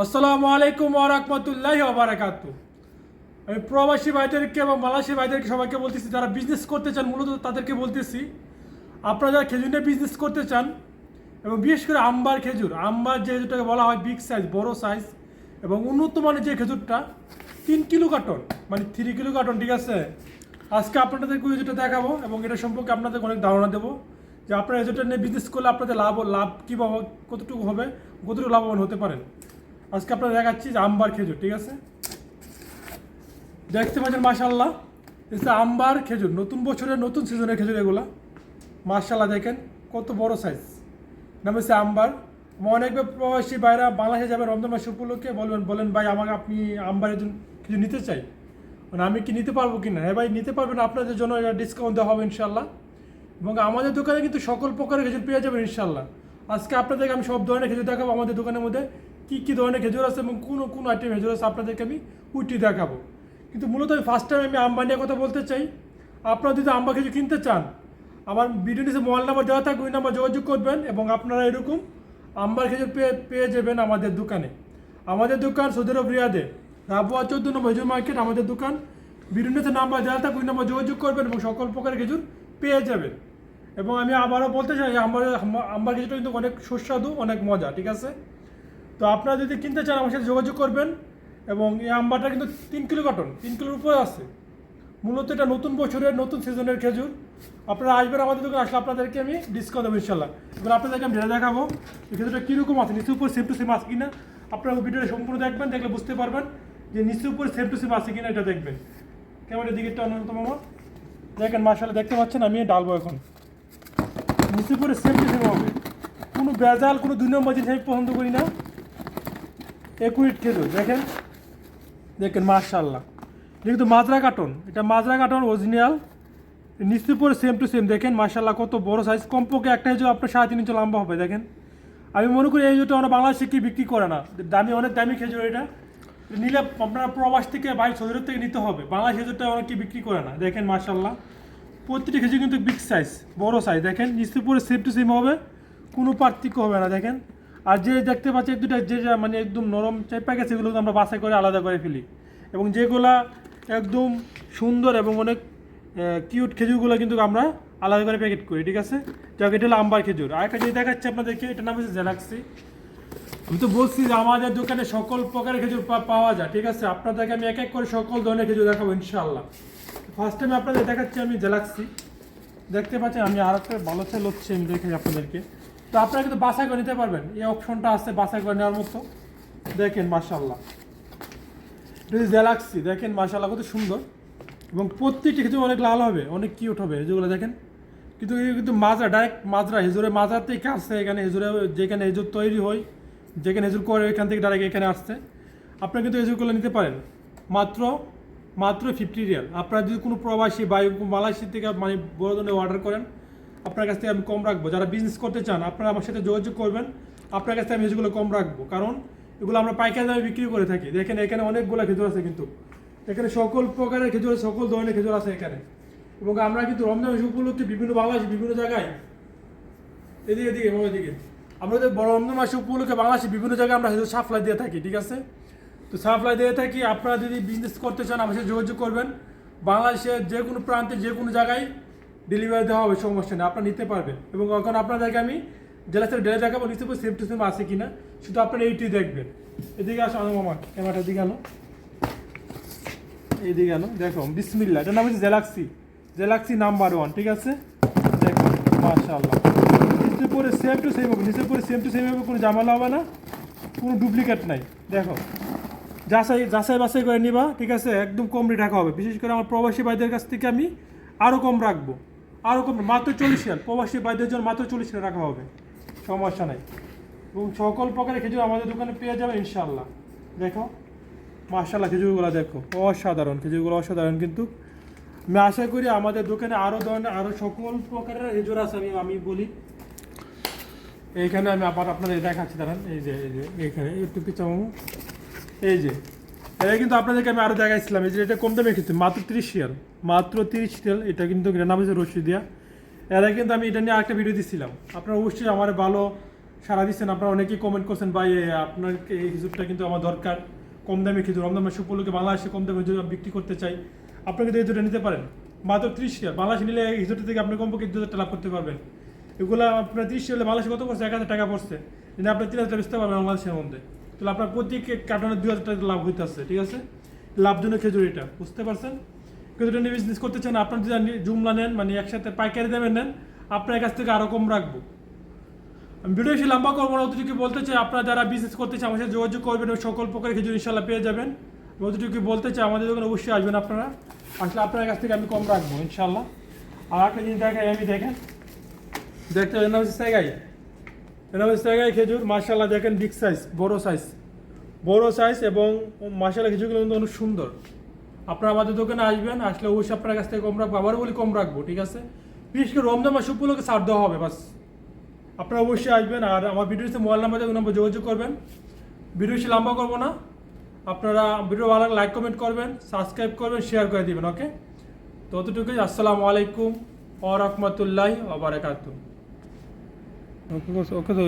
আসসালামু আলাইকুম ওরহমতুল্লাহ ওবরাকাতু আমি প্রবাসী ভাইদেরকে এবং মালয়েশিয়া ভাইদেরকে সবাইকে বলতেছি, যারা বিজনেস করতে চান, মূলত তাদেরকে বলতেছি, আপনারা যারা খেজুর নিয়ে বিজনেস করতে চান, এবং বিশেষ করে আম্বার খেজুর, আম্বার যে যেটাকে বলা হয় বিগ সাইজ বড় সাইজ এবং উন্নত মানের যে খেজুরটা, তিন কিলো কার্টন মানে থ্রি কিলো কার্টন ঠিক আছে? আজকে আপনাদেরকে যেটা দেখাবো, এবং এটা সম্পর্কে আপনাদের অনেক ধারণা দেবো, যে আপনারা যেটা নিয়ে বিজনেস করলে আপনাদের লাভ লাভ কীভাবে কতটুকু হবে, কতটুকু লাভবান হতে পারেন। আজকে আপনারা দেখাচ্ছি যে আম্বার খেজুর, ঠিক আছে? দেখতে পাচ্ছেন মাশাল্লাহ এটা আম্বার খেজুর, নতুন বছরের নতুন সিজনের খেজুর এগুলা। মাশাল্লাহ দেখেন কত বড় সাইজ নাম হচ্ছে আম্বার। অনেক প্রবাসী বাইরা বাংলাদেশে যাবেন রমজান মাস উপলক্ষে বলবেন, বলেন, ভাই, আমাকে আপনি আম্বারের জন্য কিছু নিতে চাই? মানে আমি কি নিতে পারব কি না হ্যাঁ ভাই, নিতে পারবেন, আপনাদের জন্য এটা ডিসকাউন্ট দেওয়া হবে ইনশাল্লাহ এবং আমাদের দোকানে কিন্তু সকল প্রকারের খেজুর পেয়ে যাবেন ইনশাল্লাহ আজকে আপনাদেরকে আমি সব ধরনের খেজুর দেখাবো আমাদের দোকানের মধ্যে। কী কী ধরনের খেজুর আছে এবং কোন কোন আইটেম খেজুর আছে আপনাদেরকে আমি উইটি দেখাবো। কিন্তু মূলত আমি ফার্স্ট টাইম আমি আম আম্বানিয়া কথা বলতে চাই। আপনারা যদি আম্বা খেজুর কিনতে চান, আমার ভিডিও নিচে মোবাইল নাম্বার দেওয়া থাকবে, ওই নাম্বার যোগাযোগ করবেন এবং আপনারা এরকম আম্বার খেজুর পেয়ে পেয়ে যাবেন আমাদের দোকানে। আমাদের দোকান সৌদি রিয়াদে, রাবুয়া চোদ্দ নম্বর খেজুর মার্কেট আমাদের দোকান। ভিডিও নিচে নাম্বার দেওয়া থাকবে, ওই নাম্বার যোগাযোগ করবেন এবং সকল প্রকারের খেজুর পেয়ে যাবেন। এবং আমি আবারও বলতে চাই আমার আম্বার খেজুরটা কিন্তু অনেক সুস্বাদু, অনেক মজা, ঠিক আছে? তো আপনারা যদি কিনতে চান আমার সাথে যোগাযোগ করবেন এবং এই আম্বারটা কিন্তু তিন কিলো কার্টন তিন কিলোর উপরে আছে। মূলত এটা নতুন বছরের, নতুন সিজনের খেজুর। আপনারা আসবেন আমাদের দোকানে, আসলে আপনাদেরকে আমি ডিসকাউন্ট দেবো ইনশাল্লাহ এবার আপনাদেরকে আমি ঢেলে দেখাবো, এই খেজুরটা কীরকম আছে? নিচের উপর সেম টু সেম আছে কিনা? আপনারা ভিডিওটা সম্পূর্ণ দেখবেন, দেখলে বুঝতে পারবেন যে নিচের উপর সেম টু সেম আছে কিনা এটা দেখবেন। ক্যামেরার দিকে একটা অন্যতম আমার দেখেন মার্শাল্লাহ দেখতে পাচ্ছেন, আমি ডালবো এখন। নিচে উপরে সেম টু সেম হবে। কোনো বেজাল কোনো দুই নম্বর জিনিস আমি পছন্দ করি না। একুইট খেজুর দেখেন? দেখেন মার্শাল্লাহ কিন্তু মাজরা কাটন এটা মাজরা কাটন অরিজিনাল নিচে পরে সেম টু সেম দেখেন মার্শাল্লাহ কত বড় সাইজ কমপক্ষে একটা হেজু আপনার সাড়ে তিন ইঞ্চি লম্বা হবে, দেখেন। আমি মনে করি এই জুতো আমরা বাংলাদেশে কি বিক্রি করে না। দামি, অনেক দামি খেজুর এটা। নিলে আপনার প্রবাস থেকে বাই সদরের থেকে নিতে হবে। বাংলাদেশ খেজুরটা অনেক কি বিক্রি করে না। দেখেন মার্শাল্লাহ প্রতিটি খেজুর কিন্তু বিগ সাইজ বড় সাইজ দেখেন নিচে পরে সেম টু সেম হবে। কোনো পার্থক্য হবে না, দেখেন। আর যে দেখতে পাচ্ছি এক দুটা যে মানে একদম নরম চাইপা গেছে সেগুলো আমরা বাছাই করে আলাদা করে ফেলি। এবং যেগুলা একদম সুন্দর এবং অনেক কিউট খেজুরগুলো কিন্তু আমরা আলাদা করে প্যাকেট করি, ঠিক আছে? যাক, এটা হলো আম্বার খেজুর। আর একটা যদি দেখাচ্ছে আপনাদেরকে এটা নাম হচ্ছে জেলাক্সি। আমি তো বলছি যে আমাদের দোকানে সকল প্রকারের খেজুর পাওয়া যায়, ঠিক আছে? আপনাদেরকে আমি এক এক করে সকল ধরনের খেজুর দেখাবো, ইনশাআল্লাহ। ফার্স্ট টাইম আপনাদের দেখাচ্ছি আমি জেলাক্সি। দেখতে পাচ্ছেন, আমি আর একটা ভালো চাল হচ্ছে আমি দেখে আপনাদেরকে। তো আপনারা কিন্তু বাছাই করে নিতে পারবেন। এই অপশনটা আছে বাছাই করে নেওয়ার মতো। দেখেন মাশাল্লাহ এটা জেলাক্সি দেখেন মাশাল্লাহ কত সুন্দর। এবং প্রত্যেকটি খেজুর অনেক লাল হবে, অনেক কিউট হবে। যেগুলো দেখেন। কিন্তু কিন্তু মাজরা ডাইরেক্ট মাজরা, হেজুরে মাজার থেকে আসছে এখানে, হেজুরে যেখানে হেজুর তৈরি হয়, যেখানে হেজুর করে এখান থেকে ডাইরেক্ট এখানে আসছে। আপনারা কিন্তু হেজুরগুলো নিতে পারেন। মাত্র মাত্র ফিফটি রিয়াল আপনারা যদি কোনো প্রবাসী বা মালয়েশিয়া থেকে মানে বড় ধরনের অর্ডার করেন আপনার কাছ থেকে আমি কম রাখব। যারা বিজনেস করতে চান, আপনারা আমার সাথে যোগাযোগ করবেন। আপনার কাছ থেকে আমি হেজুরগুলো কম রাখব। কারণ এগুলো আমরা পাইকারি দামে বিক্রি করে থাকি। দেখেন এখানে অনেকগুলো খেজুর আছে কিন্তু। এখানে সকল প্রকারের খেজুর সকল ধরনের খেজুর আছে এখানে। এবং আমরা কিন্তু রমজান উপলক্ষে বিভিন্ন বাংলাদেশে, বিভিন্ন জায়গায় এদিকে এদিকে, এবং এদিকে। আমাদের বড় রমজান মাসে উপলক্ষে বাংলাদেশে, বিভিন্ন জায়গায় আমরা হেজুর সাপ্লাই দিয়ে থাকি, ঠিক আছে? তো সাপ্লাই দিয়ে থাকি, আপনারা যদি বিজনেস করতে চান, আমার সাথে যোগাযোগ করবেন। বাংলাদেশের যে কোনো প্রান্তে যে কোনো জায়গায় ডেলিভারি দেওয়া হবে সমস্যা নেই আপনারা নিতে পারবেন। এবং এখন আপনাদেরকে আমি জেলা থেকে ডেলে দেখাবো পারব সেম টু সেম আছে কি না শুধু আপনারা এইটি দেখবেন। এদিকে আসো আমার মামা ক্যামেরাটা দিকে আনো। এইদিকে আনো, দেখো বিসমিল্লা এটার নাম হচ্ছে জেলাক্সি জেলাক্সি নাম্বার ওয়ান ঠিক আছে? দেখো, মাশাআল্লাহ। নিচে পরে সেম টু সেম হবে, নিচে পরে সেম টু সেম হবে, কোনো জামালা হবে না, কোনো ডুপ্লিকেট নাই। দেখো, যাচাই যাচাই বাছাই করে নিবা, ঠিক আছে? একদম কম রেট রাখা হবে। বিশেষ করে আমার প্রবাসী ভাইদের কাছ থেকে আমি আরও কম রাখব। আরও কম মাত্র চল্লিশ রিয়াল প্রবাসী ভাইদের জন্য মাত্র চল্লিশ রিয়াল রাখা হবে। সমস্যা নাই। এবং সকল প্রকারের খেজুর আমাদের দোকানে পেয়ে যাবে ইনশাল্লাহ দেখো মার্শাল্লাহ খেজুরগুলো দেখো, অসাধারণ, খেজুরগুলো অসাধারণ কিন্তু। আমি আশা করি আমাদের দোকানে আরও ধরনের আরও সকল প্রকারের খেজুর আছে, আমি আমি বলি। এইখানে আমি আবার আপনাদের দেখাচ্ছি, দাঁড়ান। এই যে এই যে, এইখানে, একটু পিছাবো। এই যে এটা কিন্তু আপনাদেরকে আমি আরও দেখাইছিলাম, এই যে এটা কম দামে খেতে মাত্র তিরিশ রিয়াল। মাত্র তিরিশ রিয়াল, এটা কিন্তু নাম হচ্ছে রশিদিয়া এরা কিন্তু আমি এটা নিয়ে আরেকটা ভিডিও দিচ্ছিলাম আপনারা অবশ্যই আমার ভালো সারা দিচ্ছেন, আপনারা অনেকেই কমেন্ট করছেন, ভাই আপনার এই খেজুরটা কিন্তু আমার দরকার। কম দামে খেজুর, রমজান মাসে উপলক্ষে বাংলাদেশে কম দামে খেজুর বিক্রি করতে চাই। আপনি কিন্তু এই দুটো নিতে পারেন। মাত্র ত্রিশ টাকা বাংলাদেশে নিলে এই খেজুরটা থেকে আপনি কমপক্ষে দু হাজার লাভ করতে পারবেন। এগুলো আপনার ত্রিশ হলে বাংলাদেশে কত পড়ছে? এক হাজার টাকা পড়ছে। কিন্তু আপনি তিন হাজার টাকা বেচতে পারবেন বাংলাদেশের মধ্যে। তাহলে আপনার প্রতি কার্টনে দুই হাজার টাকা লাভ হইতেছে, ঠিক আছে? লাভজনক খেজুর এটা বুঝতে পারছেন? খেজুরটা নিয়ে বিজনেস করতে চান, আপনার যদি জুমলা নেন মানে একসাথে পাইকারি দামে নেন, আপনার কাছ থেকে আরও কম রাখব। আমি ভিডিও বেশি লম্বা করব না, অতটুকু বলতে চাই, আপনারা যারা বিজনেস করতে চান আমার সাথে যোগাযোগ করবেন ওই সকল প্রকারের খেজুর ইনশাল্লাহ পেয়ে যাবেন। অতটুকু বলতে চাই, আমাদের দোকানে অবশ্যই আসবেন আপনারা। আসলে আপনার কাছ থেকে আমি কম রাখব ইনশাল্লাহ আর একটা জিনিস দেখাই, আমি দেখেন। দেখতে এর নাম হচ্ছে নাম হচ্ছে সেগাই খেজুর মার্শাল্লাহ দেখেন বিগ সাইজ বড় সাইজ বড় সাইজ এবং মার্শাল্লাহ খেজুরগুলো কিন্তু অনেক সুন্দর। আপনারা আমাদের দোকানে আসবেন, আসলে অবশ্যই আপনার কাছ থেকে কম রাখব আবার বলি কম রাখব, ঠিক আছে? বিশেষ করে রমজান মাস উপলক্ষে ছাড় দেওয়া হবে, বাস। আপনারা অবশ্যই আসবেন আর আমার ভিডিওতে মোবাইল নাম্বার নম্বর যোগাযোগ করবেন। ভিডিও বেশি লম্বা করব না। আপনারা ভিডিও ভালো লাইক কমেন্ট করবেন সাবস্ক্রাইব করবেন শেয়ার করে দিবেন ওকে তো অতটুকুই আসসালামু আলাইকুম ও রহমতুল্লাহ ওবরাকাতু ওকে ওকে তো